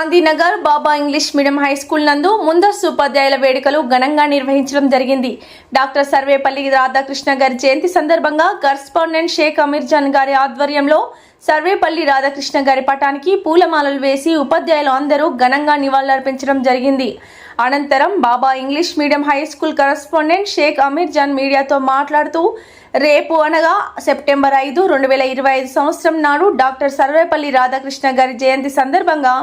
Gandhinagar Baba English medium high school నందు ముందస్తు ఉపాధ్యాయుల వేడుకలు ఘనంగా నిర్వహించడం జరిగింది. డాక్టర్ సర్వేపల్లి రాధాకృష్ణ గారి జయంతి సందర్భంగా కరస్పాండెంట్ షేక్ అమీర్జాన్ గారి ఆధ్వర్యంలో సర్వేపల్లి రాధాకృష్ణ గారి పటానికి పూలమాలలు వేసి ఉపాధ్యాయులు అందరూ ఘనంగా నివాళులర్పించడం జరిగింది. అనంతరం Baba English medium high school correspondent Shaik Ameer Jan మీడియాతో మాట్లాడుతూ రేపు అనగా సెప్టెంబర్ ఐదు రెండు వేల ఇరవై ఐదు సంవత్సరం నాడు డాక్టర్ సర్వేపల్లి రాధాకృష్ణ గారి జయంతి సందర్భంగా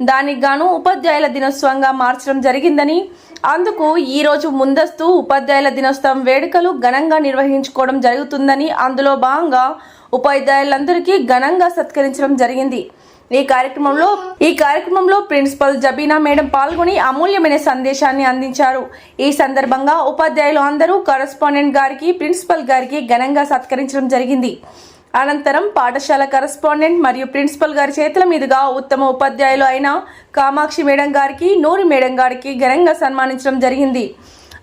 దానికి గాను ఉపాధ్యాయుల దినోత్సవంగా మార్చడం జరిగిందని అందుకు ఈరోజు ముందస్తు ఉపాధ్యాయుల దినోత్సవం వేడుకలు ఘనంగా నిర్వహించుకోవడం జరుగుతుందని అందులో భాగంగా ఉపాధ్యాయులందరికీ ఘనంగా సత్కరించడం జరిగింది. ఈ కార్యక్రమంలో ఈ కార్యక్రమంలో ప్రిన్సిపల్ జబీనా మేడం పాల్గొని అమూల్యమైన సందేశాన్ని అందించారు. ఈ సందర్భంగా ఉపాధ్యాయులు అందరూ కరస్పాండెంట్ గారికి ప్రిన్సిపల్ గారికి ఘనంగా సత్కరించడం జరిగింది. అనంతరం పాఠశాల కరస్పాండెంట్ మరియు ప్రిన్సిపల్ గారి చేతుల మీదుగా ఉత్తమ ఉపాధ్యాయులు అయిన కామాక్షి మేడం గారికి నూరి మేడం గారికి ఘనంగా సన్మానించడం జరిగింది.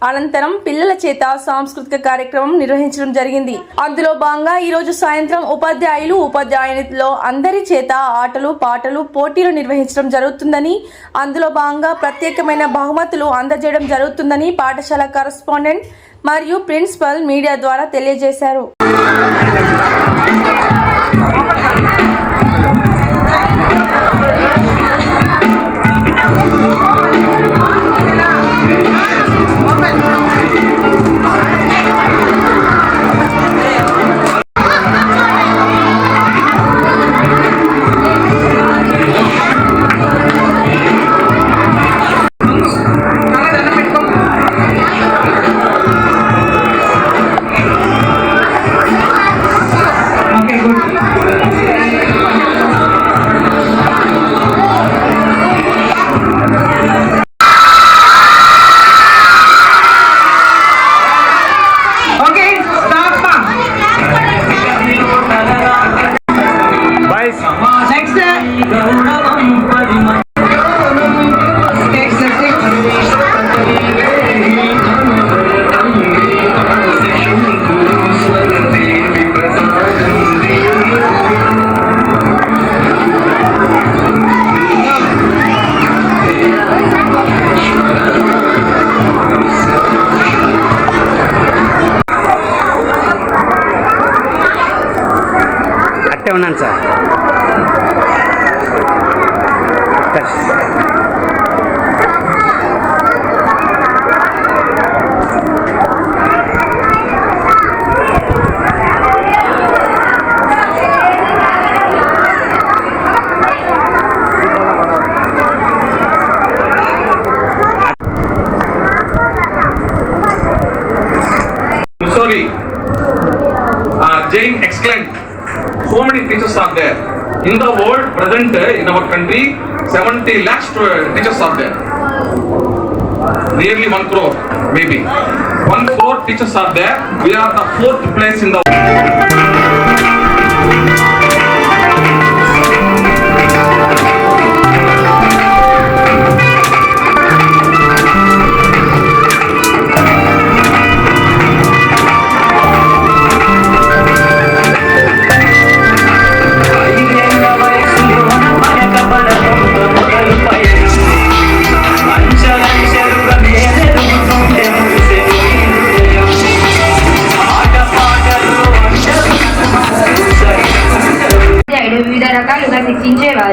అనంతరం పిల్లల చేత సాంస్కృతిక కార్యక్రమం నిర్వహించడం జరిగింది. అందులో భాగంగా ఈ రోజు సాయంత్రం ఉపాధ్యాయులు ఉపాధ్యాయునిలో అందరి చేత ఆటలు పాటలు పోటీలు నిర్వహించడం జరుగుతుందని అందులో భాగంగా ప్రత్యేకమైన బహుమతులు అందజేయడం జరుగుతుందని పాఠశాల కరస్పాండెంట్ మరియు ప్రిన్సిపల్ మీడియా ద్వారా తెలియజేశారు. Thank you. In the world present in our country, 70 lakhs teachers are there. Nearly 1 crore, maybe. 1 crore teachers are there. We are the fourth place in the world.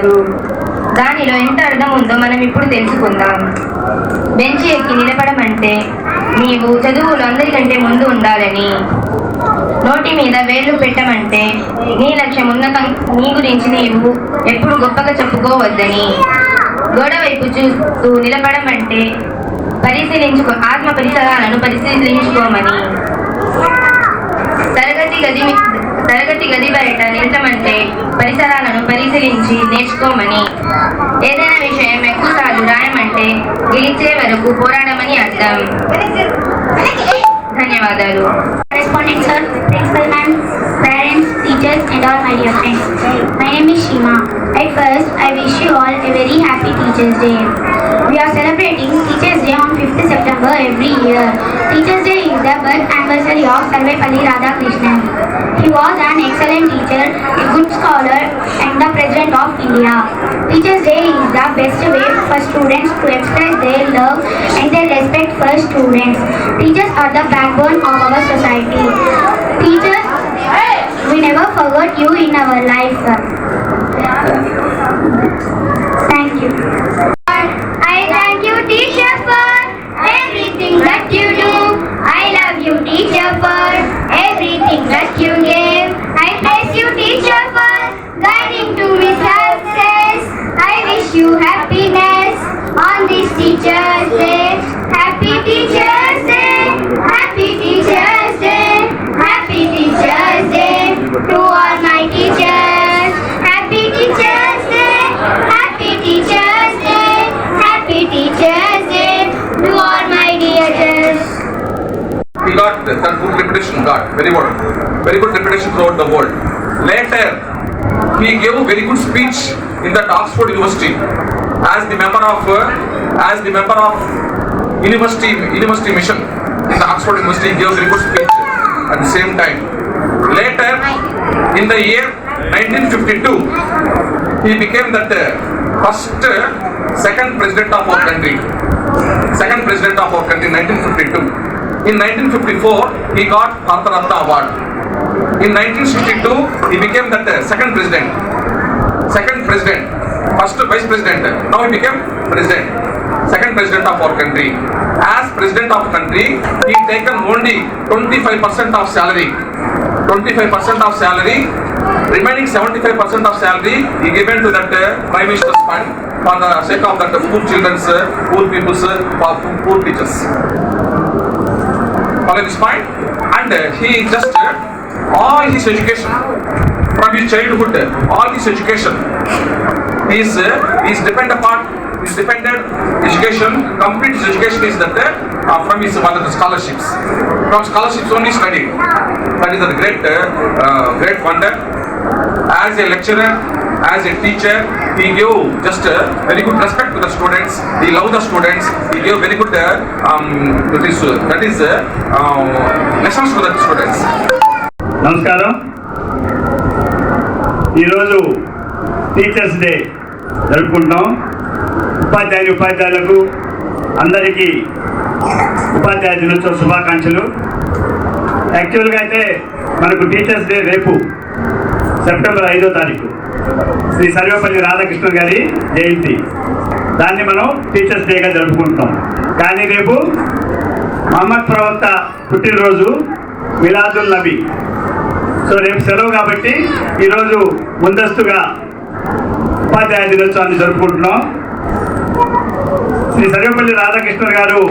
శిక్షించేవారు దానిలో ఎంత అర్థం ఉందో మనం ఇప్పుడు తెలుసుకుందాం. బెంచి ఎక్కి నిలబడమంటే నీవు చదువులు అందరికంటే ముందు ఉండాలని. నోటి మీద వేళ్ళు పెట్టమంటే నీ లక్ష్యం ఉన్నత నీ గురించి నీవు ఎప్పుడు గొప్పగా చెప్పుకోవద్దని. గోడ వైపు చూస్తూ నిలబడమంటే పరిశీలించుకో ఆత్మ పరిసరాలను పరిశీలించుకోమని. తరగతి గది తరగతి గది బయట నిల్చమంటే పరిసరాలను పరిశీలించి నేర్చుకోమని ఏదైనా విషయం ఎక్కువసార్లు రాయమంటే గెలిచే వరకు పోరాడమని అర్థం ధన్యవాదాలు Correspondent sir, principal ma'am, parents, teachers and all my dear friends. My name is Shima. At first, I wish you all a very happy Teachers Day. We are celebrating Teachers Day on 5th September every year. Teachers Day is the the birth anniversary of Sarvepalli Radhakrishnan. Was an excellent teacher, a good scholar, and the President of India. Teachers' Day is the best way for students to express their love and their respect for students. Teachers are the backbone of our society. Teachers, we never forgot you in our life. Thank you. Teacher's Day. Happy Teacher's Day. Happy Teacher's Day. Happy Teacher's Day to all my teachers. Happy Teacher's Day. Happy Teacher's Day. Happy Teacher's Day to all my dears. He got that good reputation, got very good, very good reputation throughout the world. Later, he gave a very good speech in that Oxford University as the member of uh, as the member of university university mission in the Oxford University. Very good speech at the same time. Later, in the year 1952, he became that uh, first uh, second president of our country second president of our country in 1952. In 1954, he got Bharat Ratna Award. In 1962, he became that uh, second president. Second president. First vice president. Now he became president. Second president of our country. As president of country, he taken only 25% of salary. 25% of salary. Remaining 75% of salary, he given to that uh, prime minister's fund for the sake of that poor children's, uh, poor people's, uh, poor, poor teachers. Follow this point? And uh, he just uh, all his education from his childhood, all his education is uh, is depend upon is dependent education. Complete education is that uh, from his one of the scholarships. From scholarships only study. That is a great uh, great wonder. As a lecturer, as a teacher, he gave just uh, very good respect to the students. He loved the students. He gave very good uh, um, that is uh, that is uh, uh, lessons to the students. నమస్కారం ఈరోజు teachers day జరుపుకుంటాం ఉపాధ్యాయులు ఉపాధ్యాయులకు అందరికీ ఉపాధ్యాయ దినోత్సవ శుభాకాంక్షలు. యాక్చువల్గా అయితే మనకు టీచర్స్ డే రేపు సెప్టెంబర్ ఐదో తారీఖు. శ్రీ సర్వేపల్లి రాధాకృష్ణ గారి జయంతి. దాన్ని మనం టీచర్స్ డేగా జరుపుకుంటాం కానీ రేపు మహమ్మద్ ప్రవక్త పుట్టినరోజు మిలాదుల్ నబీ. సో రేపు సెలవు కాబట్టి ఈరోజు ముందస్తుగా ఉపాధ్యాయ దినోత్సవాన్ని జరుపుకుంటున్నాం. శ్రీ సర్వేపల్లి రాధాకృష్ణ గారు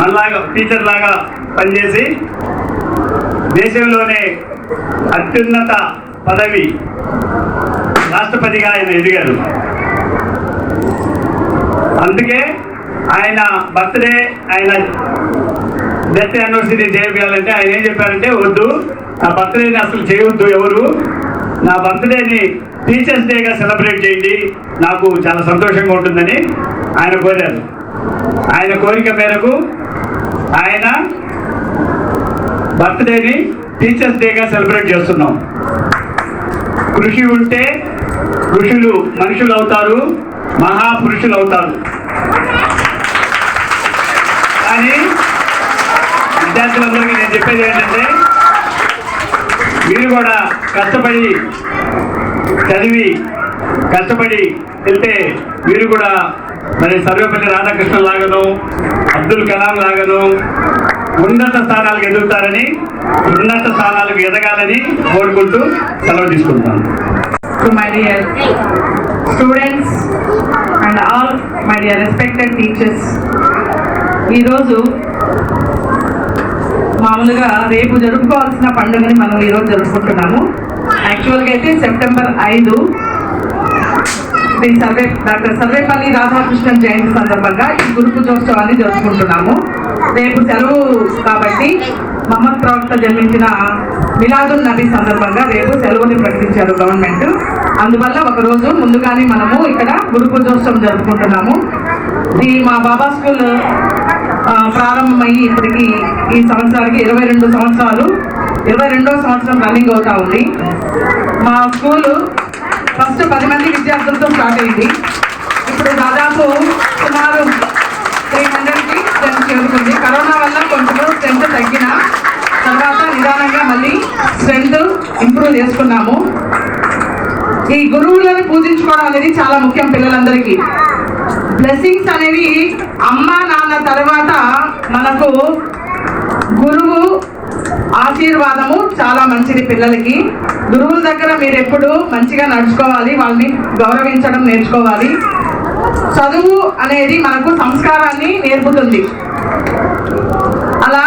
మనలాగా టీచర్ లాగా పనిచేసి దేశంలోనే అత్యున్నత పదవి రాష్ట్రపతిగా ఆయన ఎదిగారు. అందుకే ఆయన బర్త్డే ఆయన డెత్ యానివర్సరీ చేయాలంటే ఆయన ఏం చెప్పారంటే వద్దు నా బర్త్డేని అసలు చేయవద్దు ఎవరు. నా బర్త్డేని టీచర్స్ డేగా సెలబ్రేట్ చేయండి. నాకు చాలా సంతోషంగా ఉంటుందని ఆయన కోరారు. ఆయన కోరిక మేరకు ఆయన బర్త్డేని టీచర్స్ డేగా సెలబ్రేట్ చేస్తున్నాం. కృషి ఉంటే ఋషులు మనుషులు అవుతారు మహాపురుషులు అవుతారు. కానీ విద్యార్థులందరికీ నేను చెప్పేది ఏంటంటే మీరు కూడా కష్టపడి చదివి కష్టపడి వెళ్తే మీరు కూడా మరి సర్వేపల్లి రాధాకృష్ణ లాగను అబ్దుల్ కలాం లాగను ఉన్నత స్థానాలకు ఎదుగుతారని ఉన్నత స్థానాలకు ఎదగాలని కోరుకుంటూ సెలవు తీసుకుంటాను To my dear students and all my dear respected ఈరోజు మామూలుగా రేపు జరుపుకోవాల్సిన పండుగని మనం ఈరోజు జరుపుకుంటున్నాము. యాక్చువల్గా అయితే సెప్టెంబర్ ఐదు. శ్రీ సర్వే డాక్టర్ సర్వేపల్లి రాధాకృష్ణన్ జయంతి సందర్భంగా ఈ గురు పూజోత్సవాన్ని జరుపుకుంటున్నాము. రేపు సెలవు కాబట్టి మహమ్మద్ ప్రవక్త జన్మించిన మిలాదుల్ నబీ సందర్భంగా రేపు సెలవుని ప్రకటించారు గవర్నమెంట్. అందువల్ల ఒకరోజు ముందుగానే మనము ఇక్కడ గురు పూజోత్సవం జరుపుకుంటున్నాము. ఇది మా బాబా స్కూల్ ప్రారంభమయ్యి ఇప్పటికి ఈ సంవత్సరానికి ఇరవై రెండు సంవత్సరాలు. ఇరవై రెండో సంవత్సరం రన్నింగ్ అవుతా ఉంది. మా స్కూలు ఫస్ట్ పది మంది విద్యార్థులతో స్టార్ట్ అయింది. ఇప్పుడు దాదాపు సుమారు త్రీ హండ్రెడ్కి స్ట్రెంత్ చేరుకుంది. కరోనా వల్ల కొంచెం స్ట్రెంత్ తగ్గిన తర్వాత నిదానంగా మళ్ళీ స్ట్రెంత్ ఇంప్రూవ్ చేసుకున్నాము. ఈ గురువులను పూజించుకోవడం అనేది చాలా ముఖ్యం పిల్లలందరికీ. బ్లెస్సింగ్స్ అనేవి అమ్మ నాన్న తర్వాత మనకు గురువు ఆశీర్వాదము చాలా మంచిది పిల్లలకి. గురువుల దగ్గర మీరు ఎప్పుడు మంచిగా నడుచుకోవాలి వాళ్ళని గౌరవించడం నేర్చుకోవాలి. చదువు అనేది మనకు సంస్కారాన్ని నేర్పుతుంది. అలా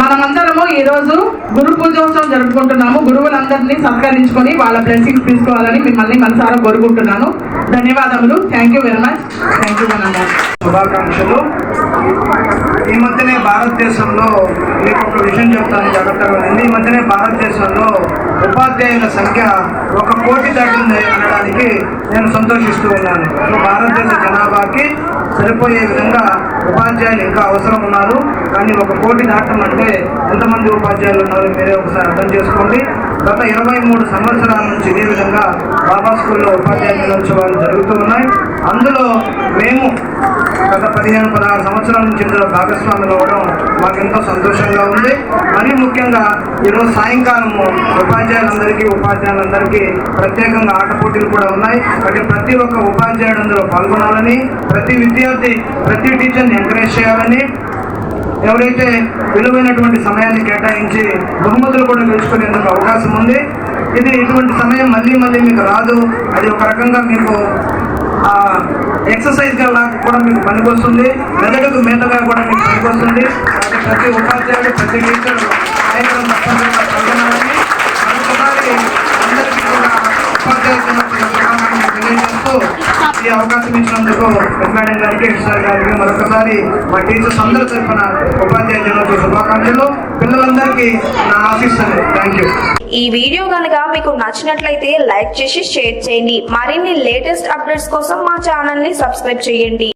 మనమందరము ఈరోజు గురు పూజోత్సవం జరుపుకుంటున్నాము. గురువులందరినీ సత్కరించుకొని వాళ్ళ బ్లెస్సింగ్స్ తీసుకోవాలని మిమ్మల్ని మనసారా కోరుకుంటున్నాను. ధన్యవాదములు. Thank you very much thank you మనందరం శుభాకాంక్షలు. ఈ మధ్యనే భారతదేశంలో మీకు ఒక విషయం చెప్తాను జాగ్రత్తగా ఉంది ఈ మధ్యనే భారతదేశంలో ఉపాధ్యాయుల సంఖ్య ఒక కోటి దాటింది అనడానికి నేను సంతోషిస్తూ ఉన్నాను. భారతదేశ జనాభాకి సరిపోయే విధంగా ఉపాధ్యాయులు ఇంకా అవసరం ఉన్నారు. కానీ ఒక కోటి దాటం అంటే ఎంతమంది ఉపాధ్యాయులు ఉన్నారు మీరే ఒకసారి అర్థం చేసుకోండి. గత ఇరవై మూడు సంవత్సరాల నుంచి ఇదే విధంగా బాబా స్కూల్లో ఉపాధ్యాయ దినోత్సవాలు జరుగుతూ ఉన్నాయి. అందులో మేము గత పదిహేను పదహారు సంవత్సరాల నుంచి ఇందులో భాగస్వాములు అవ్వడం మాకు ఎంతో సంతోషంగా ఉంది. మరీ ముఖ్యంగా ఈరోజు సాయంకాలము ఉపాధ్యాయులందరికీ ఉపాధ్యాయులందరికీ ప్రత్యేకంగా ఆట పోటీలు కూడా ఉన్నాయి. కాబట్టి ప్రతి ఒక్క ఉపాధ్యాయుడు అందులో పాల్గొనాలని ప్రతి విద్యార్థి ప్రతి టీచర్ని ఎంకరేజ్ చేయాలని ఎవరైతే విలువైనటువంటి సమయాన్ని కేటాయించి బహుమతులు కూడా గెలుచుకునేందుకు అవకాశం ఉంది ఇది ఇటువంటి సమయం మళ్ళీ మళ్ళీ మీకు రాదు. అది ఒక రకంగా మీకు ఎక్సర్సైజ్గా కూడా మీకు పనికొస్తుంది. మెదడుకు మేతగా కూడా మీకు పనికొస్తుంది. ప్రతి ఉపాధ్యాయుడు ప్రతి టీచర్ సాయంత్రం తప్పనిసరిగా అవకాశం ఇచ్చినందుకు మేడం గారికి హెడ్ సార్ గారికి మరొకసారి మా టీచర్స్ అందరూ తరఫున ఉపాధ్యాయ దినోత్సవ శుభాకాంక్షలు. పిల్లలందరికీ నా ఆశిస్తాను థ్యాంక్ యూ ఈ వీడియో కనుక మీకు నచ్చినట్లయితే లైక్ చేసి షేర్ చేయండి. మరిన్ని లేటెస్ట్ అప్డేట్స్ కోసం మా ఛానల్ని సబ్స్క్రైబ్ చేయండి.